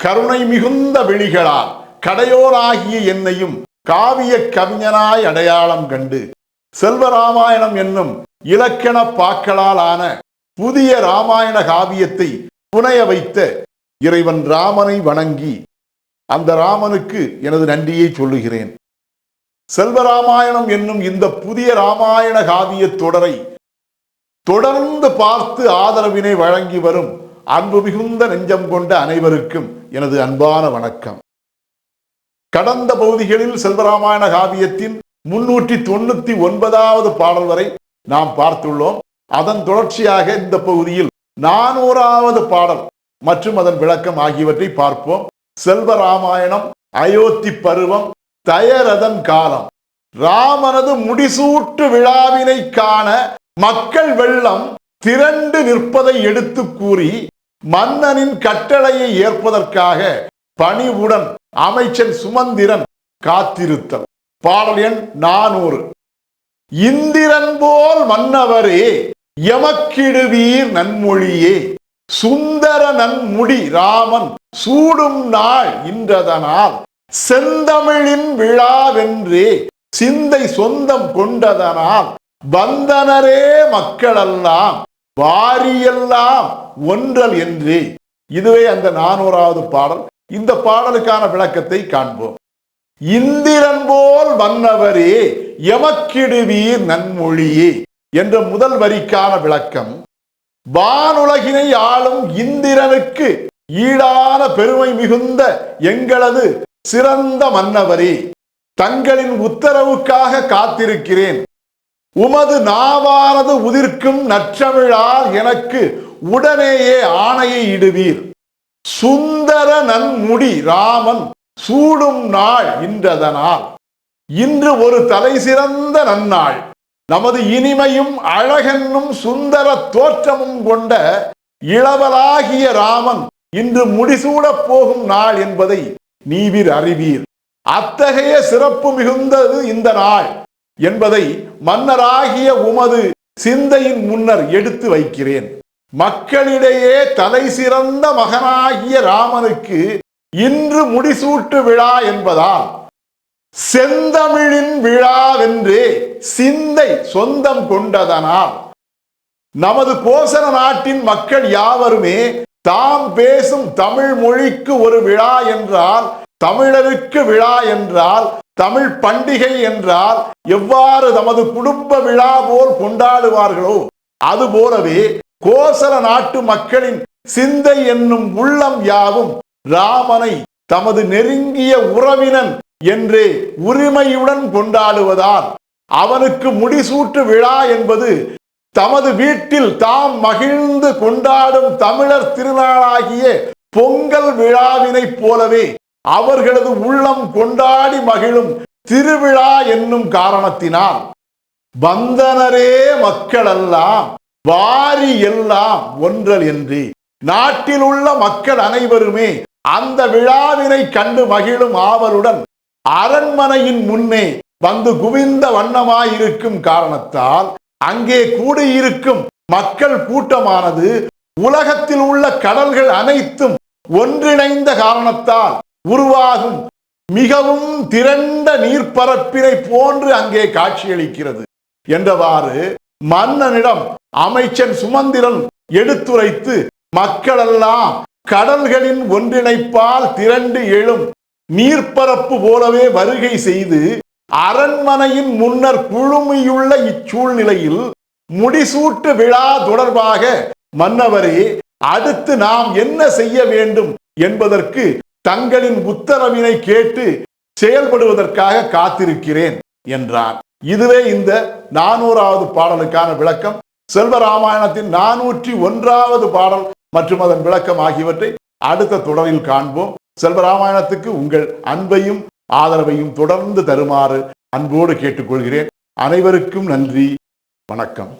கருணை மிகுந்த விழிகளால் கடையோராகிய என்னையும் காவிய கவிஞனாய் அடையாளம் கண்டு செல்வராமாயணம் என்னும் இலக்கண பாக்களால் ஆன புதிய ராமாயண காவியத்தை புனைய வைத்த இறைவன் ராமனை வணங்கி அந்த ராமனுக்கு எனது நன்றியை சொல்லுகிறேன். செல்வராமாயணம் என்னும் இந்த புதிய ராமாயண காவிய தொடரை தொடர்ந்து பார்த்து ஆதரவினை வழங்கி வரும் அன்பு மிகுந்த நெஞ்சம் கொண்ட அனைவருக்கும் எனது அன்பான வணக்கம். கடந்த பகுதிகளில் செல்வராமாயண காவியத்தின் முன்னூற்றி தொண்ணூத்தி ஒன்பதாவது பாடல் வரை நாம் பார்த்துள்ளோம். அதன் தொடர்ச்சியாக இந்த பகுதியில் நானூறாவது பாடல் மற்றும் அதன் விளக்கம் ஆகியவற்றை பார்ப்போம். செல்வராமாயணம் அயோத்தி பருவம் தயரதன் காலம். ராமனது முடிசூட்டு விழாவினை காண மக்கள் வெள்ளம் திரண்டு நிற்பதை எடுத்து கூறி மன்னனின் கட்டளையை ஏற்பதற்காக பணிவுடன் அமைச்சன் சுமந்திரன் காத்திருத்தல். பாடல் எண் நானூறு. இந்திரன் போல் மன்னவரே எமக்கிடுவீர் நன்மொழியே. சுந்தர நன்முடி ராமன் சூடும் நாள் இன்றதனால் செந்தமிழின் விழாவென்றே சிந்தை சொந்தம் கொண்டதனால் வந்தனரே மக்களெல்லாம் வாரியெல்லாம் ஒன்றல் என்றே இதுவே அந்த நானூறாவது பாடல். இந்த பாடலுக்கான விளக்கத்தை காண்போம். இந்திரன் போல் வந்தவரே எமக்கிடுவீர் நன்மொழியே என்ற முதல் வரிக்கான விளக்கம். வானுலகினை ஆளும் இந்திரனுக்கு ஈடான பெருமை மிகுந்த எங்களது சிறந்த மன்னவரே தங்களின் உத்தரவுக்காக காத்திருக்கிறேன். உமது நாவானது உதிர்க்கும் நற்றமிழால் எனக்கு உடனேயே ஆணையை இடுவீர். சுந்தர நன்முடி ராமன் சூடும் நாள் இன்றதனால். இன்று ஒரு தலை சிறந்த நன்னாள். நமது இனிமையும் அழகென்னும் சுந்தர தோற்றமும் கொண்ட இளவலாகிய ராமன் இன்று முடிசூடப் போகும் நாள் என்பதை நீவிர் அறிவீர். அத்தகைய சிறப்பு மிகுந்தது இந்த நாள். என்பதை மன்னராகிய உமது சிந்தையின் முன்னர் எடுத்து வைக்கிறேன். மக்களிடையே தலை சிறந்த மகனாகிய ராமனுக்கு இன்று முடிசூட்டு விழா என்பதால் செந்தமிழின் விழாவென்றே சிந்தை சொந்தம் கொண்டதனால் நமது கோசல நாட்டின் மக்கள் யாவருமே தாம் பேசும் தமிழ் மொழிக்கு ஒரு விழா என்றால் தமிழருக்கு விழா என்றால் தமிழ் பண்டிகை என்றால் எவ்வாறு தமது குடும்ப விழா போல் கொண்டாடுவார்களோ அது போலவே கோசல நாட்டு மக்களின் சிந்தை என்னும் உள்ளம் யாவும் ராமனை தமது நெருங்கிய உறவினன் என்றே உரிமையுடன் கொண்டாடுவதால் அவனுக்கு முடிசூட்டு விழா என்பது தமது வீட்டில் தாம் மகிழ்ந்து கொண்டாடும் தமிழர் திருநாளாகிய பொங்கல் விழாவினைப் போலவே அவர்களது உள்ளம் கொண்டாடி மகிழும் திருவிழா என்னும் காரணத்தினால் வந்தனரே மக்களெல்லாம் வாரி எல்லாம் ஒன்றல் என்று நாட்டில் உள்ள மக்கள் அனைவருமே அந்த விழாவினை கண்டு மகிழும் ஆவலுடன் அரண்மனையின் முன்னே வந்து குவிந்த வண்ணமாயிருக்கும் காரணத்தால் அங்கே கூடியிருக்கும் மக்கள் கூட்டமானது உலகத்தில் உள்ள கடல்கள் அனைத்தும் ஒன்றிணைந்த காரணத்தால் உருவாகும் மிகவும் திரண்ட நீர்ப்பரப்பினை போன்று அங்கே காட்சியளிக்கிறது. என்றவாறு மன்னனிடம் அமைச்சன் சுமந்திரன் எடுத்துரைத்து மக்களெல்லாம் கடல்களின் ஒன்றிணைப்பால் திரண்டு எழும் நீர்ப்பரப்பு போலவே வருகை செய்து அரண்மனையின் முன்னர் குழுமியுள்ள இச்சூழ்நிலையில் முடிசூட்டு விழா தொடர்பாக மன்னவரே அடுத்து நாம் என்ன செய்ய வேண்டும் என்பதற்கு தங்களின் உத்தரவினை கேட்டு செயல்படுவதற்காக காத்திருக்கிறேன் என்றார். இதுவே இந்த நானூறாவது பாடலுக்கான விளக்கம். செல்வராமாயணத்தின் நானூற்றி ஒன்றாவது பாடல் மற்றும் அதன் விளக்கம் ஆகியவற்றை அடுத்த தொடரில் காண்போம். செல்வராமாயணத்துக்கு உங்கள் அன்பையும் ஆதரவையும் தொடர்ந்து தருமாறு அன்போடு கேட்டுக்கொள்கிறேன். அனைவருக்கும் நன்றி. வணக்கம்.